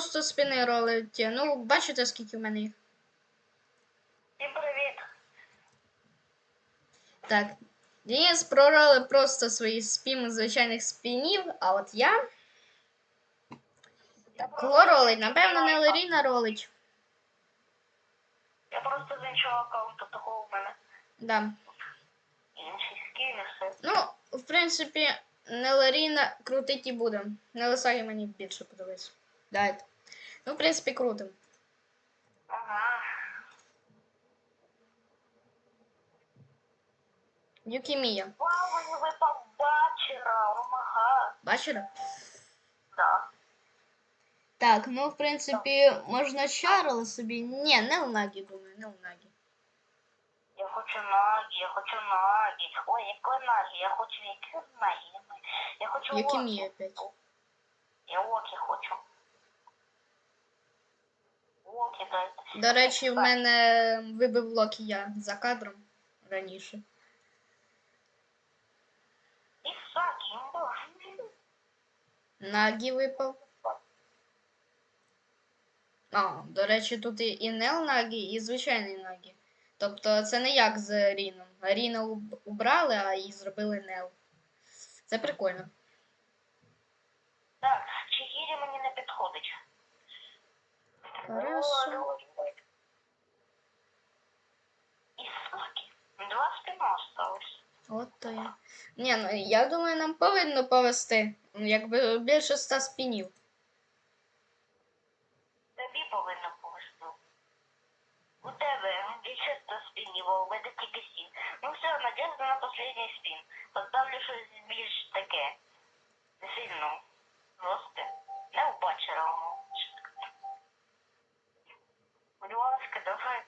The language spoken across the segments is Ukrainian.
просто спини ролить. Ну, бачите, скільки в мене їх. Всім привіт. Так. Денис проролив просто свої спіми звичайних спінів, а от я. Так, кого ролить? Напевно, не Леріна ролить. Я просто з іншого аккаунту такого в мене. Да. Інший скін і все. Ну, в принципі, не Леріна крутить і буде. Не Лисагі мені більше подобається. Давайте. Ну, в принципі, крутим. Ага. Юкімія. Вау, мені випав бачера, омага. Бачите? Да. Так, ну, в принципі, можна Чарла собі. Ні, не Унагі, думаю, не Унагі. Я хочу нагі, я хочу нагі. Ой, яке нагі, я хочу які нагі. Я хочу Юкімія Окі. опять. Я Окі хочу. До речі, в мене вибив Локі я за кадром раніше. І Сакі. Нагі випав. А, до речі, тут і, і Нел Нагі, і звичайний Нагі. Тобто це не як з Ріном. Ріна убрали, а її зробили Нел. Це прикольно. Так, Чигірі мені не підходить. Хорошо. Два спина осталось. От то я. Ні, ну я думаю, нам повинно повести. Ну, Якби більше ста спінів. Тобі повинно повезти. У тебе більше 100 спінів, а у мене тільки 7. Ну все, надежда на последній спін. Поставлю щось більш таке. Сильно. Просто. Не в бачера воно. Будь ласка, давай.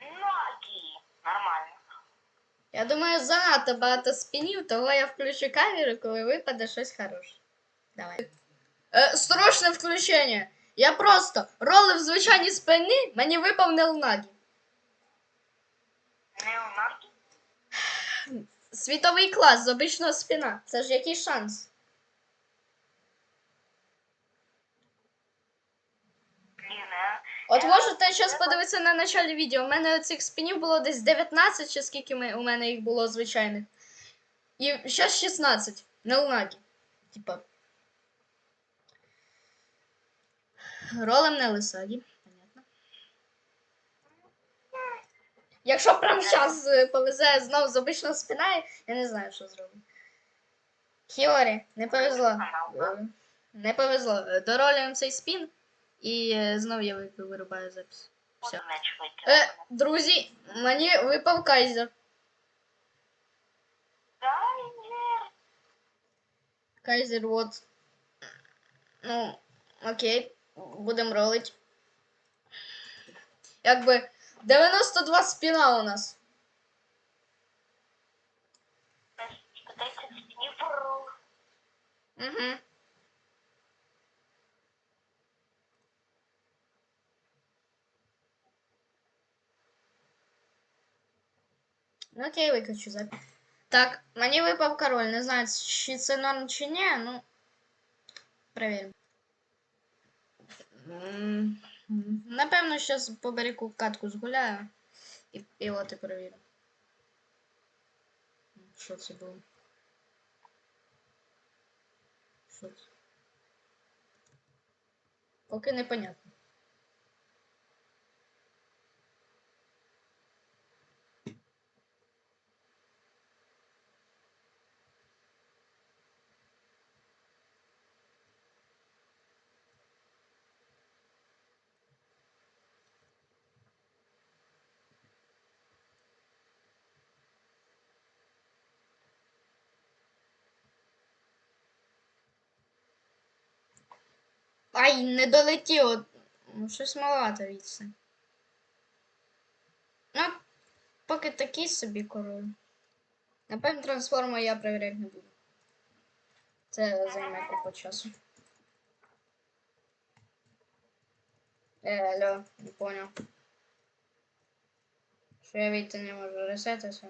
Нагі! Нормально. Я думаю, занадто багато спінів, того я включу камеру, коли випаде щось хороше. Давай. Е, срочне включення. Я просто ролив звичайні спини, мені випав Нелнагі. Не у Нагі? Світовий клас з обичного спина. Це ж який шанс? Блін, а? От можете зараз подивитися на началі відео. У мене цих спінів було десь 19, чи скільки ми- у мене їх було звичайних. І зараз 16. Нелнагі. Типа. Ролем не лисагі. Понятно. Якщо прямо зараз повезе знов з обичного спина, я не знаю, що зроблю. Хіорі, не повезло. Е, Не повезло. Е, Доролюємо цей спін, і е, знов я ви- вирубаю запис. Все. Е, друзі, мені випав кайзер. Кайзер. Кайзер, от. Ну, окей, будемо ролить. Якби 92 спіна у нас. 30 спінів. Угу. Ну, окей, виключу запис. Так, мені випав король. Не знаю, чи це норм чи ні, ну. Перевіримо. Напевно, зараз по берегу катку згуляю. І, і от і перевірю. Що це було? Що це? Поки непонятно. Ай, не долетіло. Ну, щось маловато віце. Ну, поки такий собі король. Напевно, трансформу я перевіряти не буду. Це займе купу часу. Е, алло, не понял. Що я вийти не можу ресетися?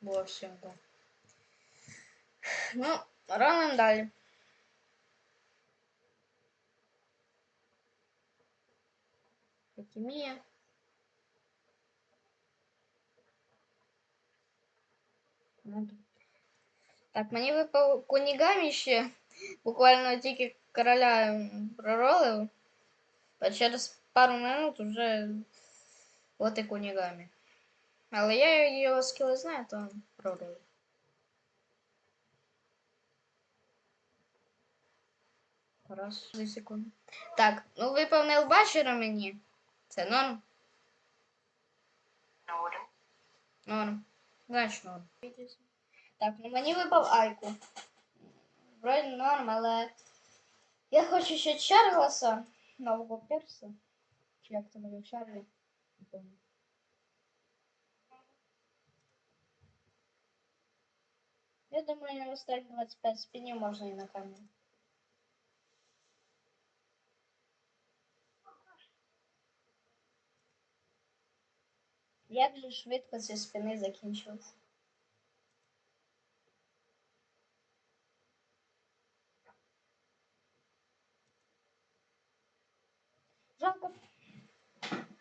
Було все, да. Ну, робимо далі. Хімія. Ну, Так, мені випав Кунігамі ще. Буквально тільки короля м, проролив. А через пару минут вже от і Кунігамі. Але я його скіли знаю, то проролив. Раз, дві секунди. Так, ну випав Нелбачера мені. Це норм. Норм. Норм. Значить норм. Так, ну мені випав Айку. Вроді норм, але я хочу ще Чарлоса, нового перса. Чи як це буде Чарлі? Не пам'ятаю. Я думаю, на останні 25 спінів можна і на камеру. Як же швидко ці спини закінчилися? Жалко.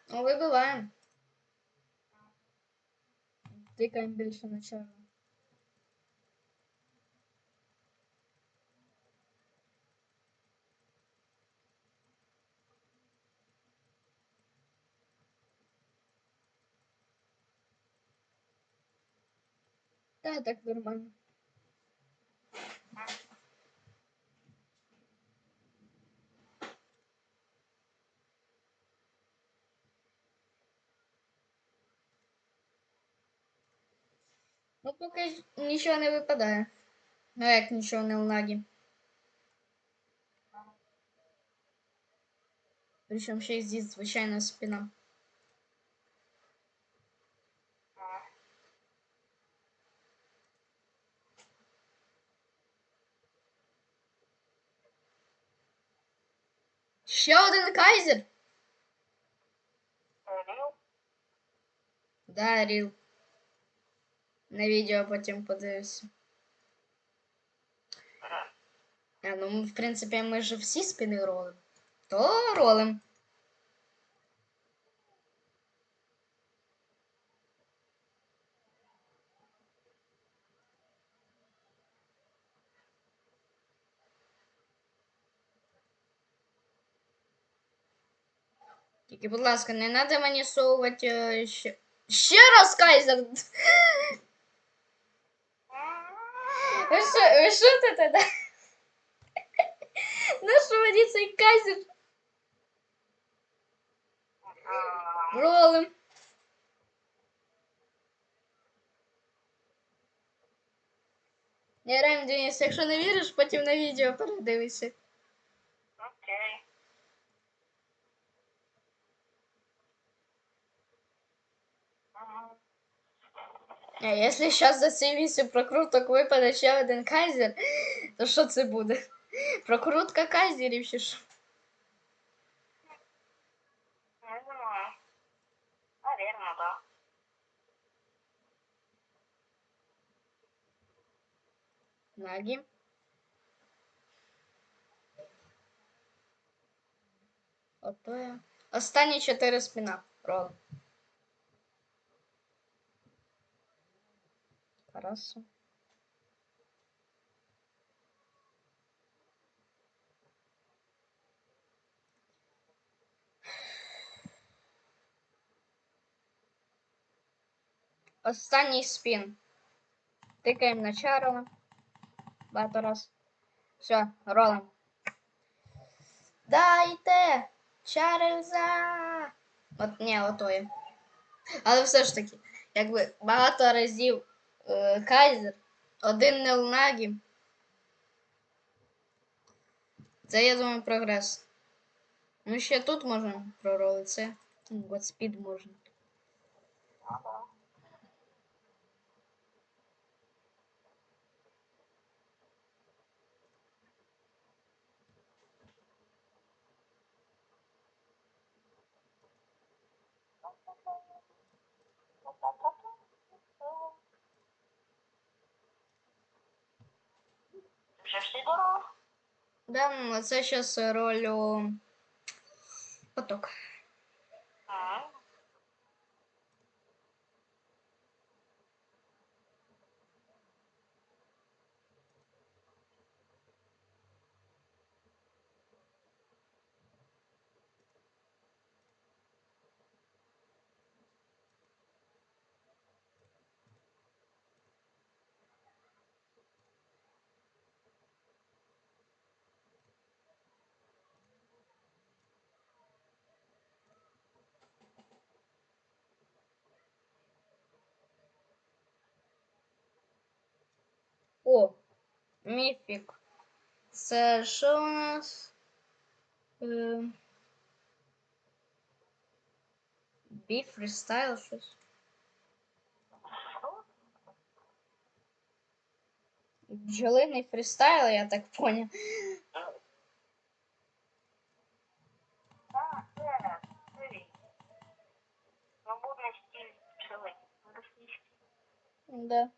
Ну, вибиваємо. Тикаємо більше на чорно. Да, так нормально. Ну, поки нічого не випадає. Ну, як нічого не в нагі. Причому ще й зі звичайна спина. Ще один кайзер. Ріл. Да, Ріл. На відео потім подивишся. А, ну, в принципі, ми ж всі спини ролим. То ролим. Тільки, будь ласка, не треба мені совувати е, ще. Ще раз кайзер! Ви що, ви шутите, да? На що мені цей кайзер? Ролим. Я реально, Денис, якщо не віриш, потім на відео передивися. А якщо зараз за ці вісім прокруток випаде ще один кайзер, то що це буде? Прокрутка кайзерів чи що? Не да. Нагі. Ото я. Останні чотири спина. Рол. Хорошо. Останній спін. Тикаємо на Чарла. Багато раз. Все, ролим. Дайте! Чарльза! От ні, отої. Але все ж таки, якби багато разів е, Кайзер, один Нелнагі. Це, я думаю, прогрес. Ну, ще тут можна проролити це. Годспід можна. Ага. Федоров? Да, ну, це сейчас роль у... поток. А, О, міфік. Це що у нас? Е... Бі фрістайл щось. Бджолиний фрістайл, я так. Російський. Да.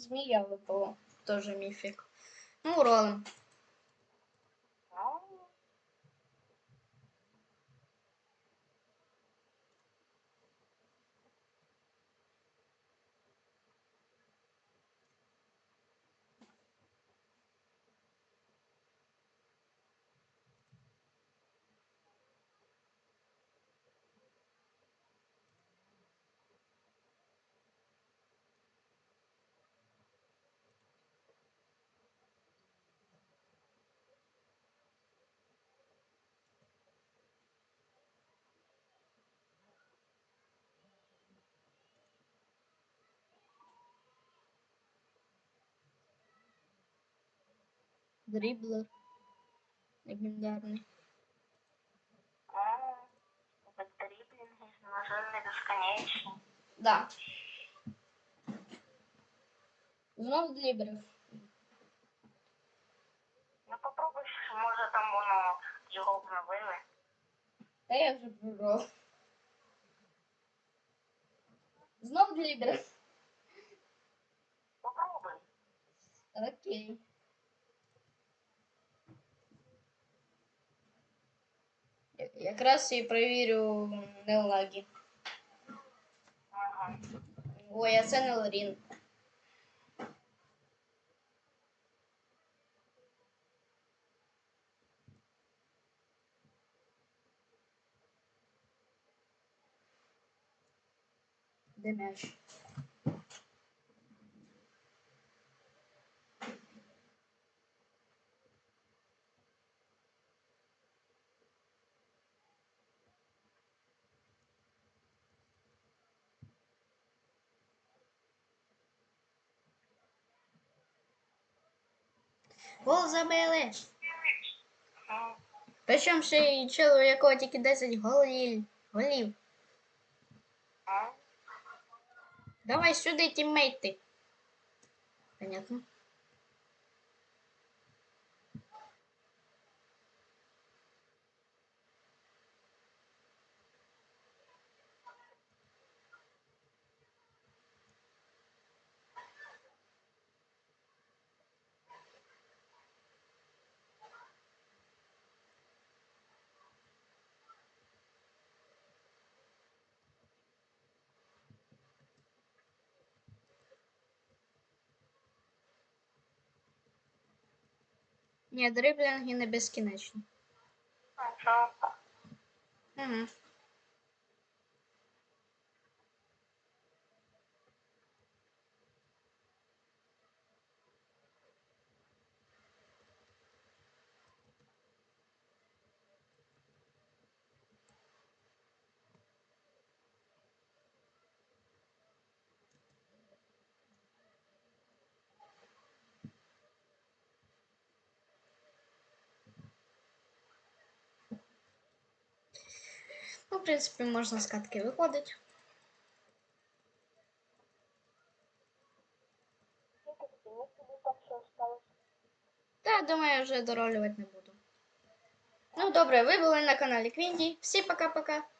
Змія выпала Тоже міфік. Ну, ролим. Дріблер. Легендарний. а, бездріблінги, на жаль, не безконечні. Да. Знов дріблер. Ну попробуй, може там воно його обновили. Та я вже пробував. Знов дріблер. Попробуй. Окей. Якраз і перевірю неолаги. Ага. Ой, а це не Лорін. Де м'яч? Гол забили. Причому ще й чило, у якого тільки 10 голів. голів. Давай сюди, тіммейти. Понятно. Ні, дриблінги не безкінечні. Угу. Ну, в принципі, можна з катки виходити. Та, думаю, я вже доролювати не буду. Ну, добре, ви були на каналі Квінді. Всі пока-пока. Па!